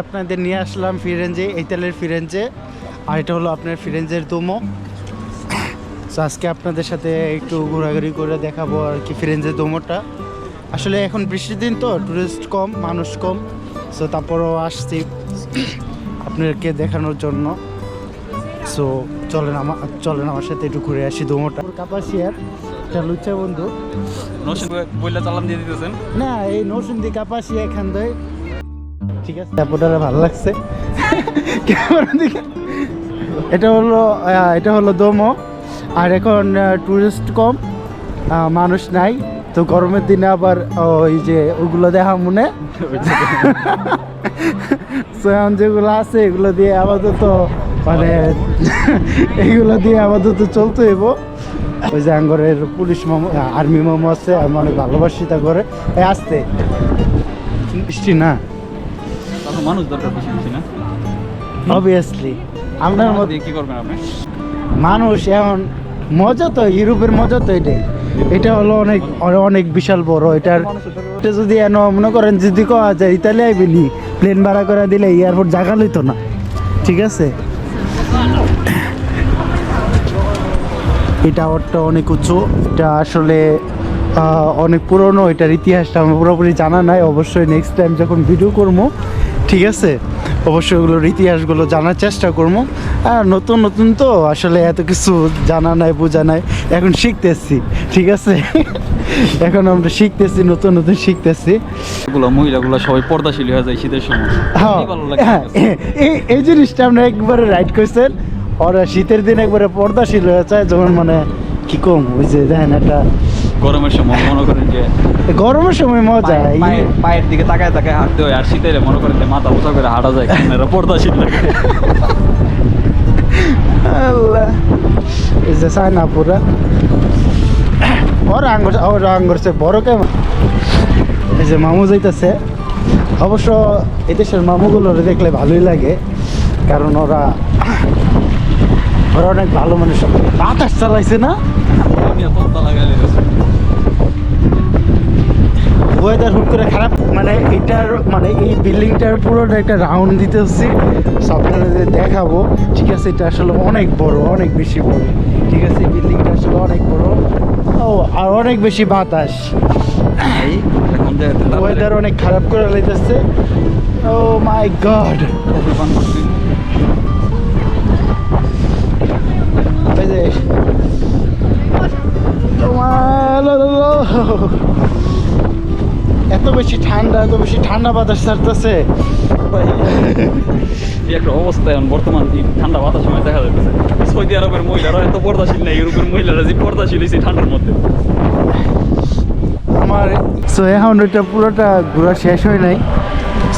আপনাদের নিয়ে আসলাম ফিরেঞ্জে এই তেলের ফিরেঞ্জে আর এটা হলো আপনার ফিরেঞ্জের দোমো তো আজকে আপনাদের সাথে একটু ঘোরাঘুরি করে দেখাবো আর কি ফিরেঞ্জের দোমোটা আসলে এখন বৃষ্টির দিন তো টুরিস্ট কম মানুষ কম। সো তারপরও আসছি আপনাদেরকে দেখানোর জন্য। সো চলেন আমার চলেন আমার সাথে একটু ঘুরে আসি দোমোটা কাপাসিয়ার এটা লুচ্চা বন্ধু। নৌসেন বইলা চালান দিয়ে দিতেছেন। না এই নৌসুন্দি কাপাসিয়া এখান থেকে। ঠিক আছে? ভালো লাগছে। দিকে। এটা হলো এটা হলো দোমো। আর এখন টুরিস্ট কম মানুষ নাই। তো গরমের দিনে আবার ওই যে ওগুলো দেখা মনে। এখন যেগুলো আছে, এগুলো দিয়ে আপাতত মানে এগুলো দিয়ে আপাতত চলতে হইব। ওই যে আঙ্গরের পুলিশ মামু আর্মি মামু আছে, আমি অনেক ভালোবাসি তা করে আসতে। বৃষ্টি না? তখন মানুষ দরকার বেশি বেশি না? অবভিয়াসলি আপনার মধ্যে কি করবেন আপনি? মানুষ এখন মজা তো ইউরোপের মজা তো এটা এটা হলো অনেক অনেক বিশাল বড়। এটার এটা যদি এন মনে করেন যদি কোয়া যায় ইতালি আইবেনি। প্লেন ভাড়া করে দিলে এয়ারপোর্ট জায়গা লইতো না। ঠিক আছে? এই টাওয়ারটা অনেক উঁচু। এটা আসলে আহ, অনেক পুরনো। এটার ইতিহাসটা আমার পুরোপুরি জানা নাই। অবশ্যই নেক্সট টাইম যখন ভিডিও করব ঠিক আছে? অবশ্যই ওগুলোর ইতিহাসগুলো জানার চেষ্টা করব। আর নতুন নতুন তো আসলে এত কিছু জানা নাই বোঝা নাই। এখন শিখতেছি ঠিক আছে? এখন আমরা শিখতেছি নতুন নতুন শিখতেছি। এগুলো মহিলাগুলো সবাই পর্দাশীল হয়ে যায় শীতের সময়। হ্যাঁ, ভালো লাগে হ্যাঁ, এই এই জিনিসটা আপনি একবারে রাইট করছেন ওরা শীতের দিন একবারে পর্দাশীল হয়ে যায় যখন মানে কি কম ওই যে দেখেন একটা গরমের সময় মনে করেন যে গরমের সময় মজা পায়ের দিকে তাকায় তাকায় হাঁটতে হয় আর শীতের মনে করেন যে মাথা উঁচা করে হাঁটা যায় কারণ এরা পর্দাশীল লাগে আল্লাহ। এই যে পুরা ওর আঙ্গুর ওর আঙ্গুর সে বড় কেমন? এই যে মামু যাইতেছে। অবশ্য এদেশের মামুগুলো দেখলে ভালোই লাগে কারণ ওরা ওরা অনেক ভালো মানুষ। বাতাস চালাইছে না? ওয়েদার হুট করে খারাপ মানে এটার মানে এই বিল্ডিংটার পুরোটা একটা রাউন্ড দিতে হচ্ছে। আপনারা যে দেখাবো ঠিক আছে এটা আসলে অনেক বড় অনেক বেশি বড়। ঠিক আছে বিল্ডিংটা আসলে অনেক বড়। ও আর অনেক বেশি বাতাস। ওয়েদার অনেক খারাপ করে লাইতেছে। ও মাই গড তোমার- এত বেশি ঠান্ডা এত বেশি ঠান্ডা বাতাস ছাড়তেছে। এই একটা অবস্থা এখন বর্তমান ঠান্ডা বাতাস সময় দেখা যাচ্ছে সৌদি আরবের মহিলারা এত পর্দাশীল না ইউরোপের মহিলারা যে পর্দাশীল হয়েছে ঠান্ডার মধ্যে। আমার সো এখন ওইটা পুরোটা ঘোরা শেষ হয় নাই।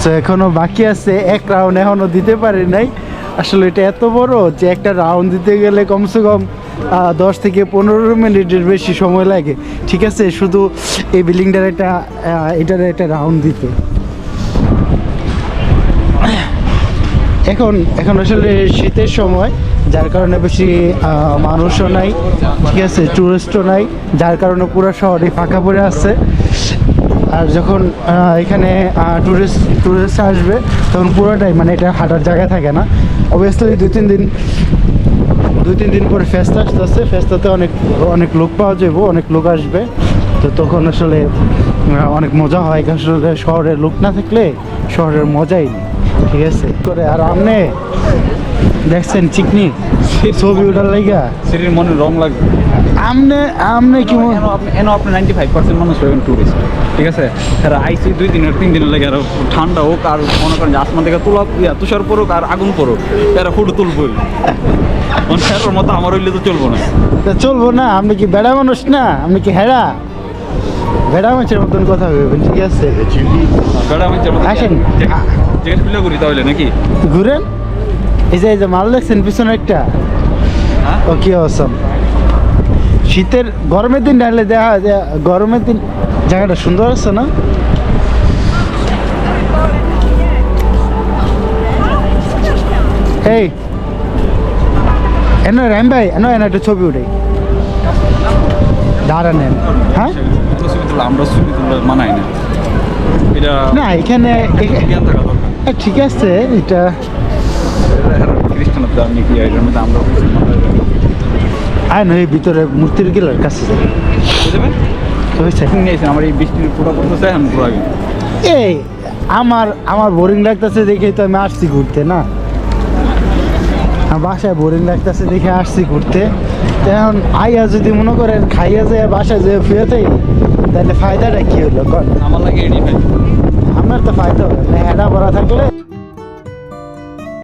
সো এখনও বাকি আছে এক রাউন্ড এখনও দিতে পারি নাই। আসলে এটা এত বড় যে একটা রাউন্ড দিতে গেলে কমসে কম দশ থেকে পনেরো মিনিটের বেশি সময় লাগে। ঠিক আছে? শুধু এই বিল্ডিংটার একটা এটার একটা রাউন্ড দিতে। এখন এখন আসলে শীতের সময়, যার কারণে বেশি মানুষও নাই, ঠিক আছে? টুরিস্টও নাই, যার কারণে পুরো শহরই ফাঁকা পড়ে আছে। আর যখন এখানে টুরিস্ট টুরিস্ট আসবে, তখন পুরোটাই মানে এটা হাঁটার জায়গা থাকে না। অবভিয়াসলি দু তিন দিন দুই তিন দিন পরে ফেস্তা আসতেছে। ফেস্তাতে অনেক অনেক লোক পাওয়া যাবে অনেক লোক আসবে। তো তখন আসলে অনেক মজা হয়। আসলে শহরের লোক না থাকলে শহরের মজাই নেই। ঠিক আছে? করে আর আমনে দেখছেন চিকনি? ছবি ওঠার লাইগা? সেটির মনে রং লাগবে। আমনে আমনে কি আপনি এনো আপনি নাইনটি ফাইভ পার্সেন্ট মানুষ হবেন টুরিস্ট ঠিক আছে? এরা আইসি দুই দিনের তিন দিনের লাগে আর ঠান্ডা হোক আর মনে করেন যে আসমান থেকে তোলা তুষার পড়ুক আর আগুন পড়ুক এরা ফুটো তুলবই। এর মতো আমার হইলে তো চলবো না। চলবো না আপনি কি বেড়া মানুষ না? আপনি কি হেরা বেড়া মানুষের মতন কথা ভেবেন ঠিক আছে? বেড়া আসেন। জিজ্ঞেস করি তাহলে নাকি? ঘুরেন। এই যে এই যে মাল দেখছেন পিছনে একটা? হ্যাঁ? ও কি অসম। শীতের গরমের দিন ডালে দেখা যায় গরমের দিন জায়গাটা সুন্দর আছে না? এই এনে রাম ভাই, এনে এনে একটা ছবি উঠে। দাঁড়ানেন হ্যাঁ আমরা ছবি তুললে মানাই না না এখানে ঠিক আছে, এটা আয়, নয় ভিতরে মূর্তির গেলার কাছে আমার এই বৃষ্টির আমার আমার বোরিং লাগতেছে দেখে তো আমি আসছি ঘুরতে, না? বাসায় বোরিং লাগতেছে দেখে আসছি ঘুরতে। এখন আইয়া যদি মনে করেন খাইয়া যায় বাসায় যেয়ে ফিরে থাকি তাহলে ফায়দাটা কি হলো? কন? আমার লাগে আপনার তো ফায়দা হবে না হেডা ভরা থাকলে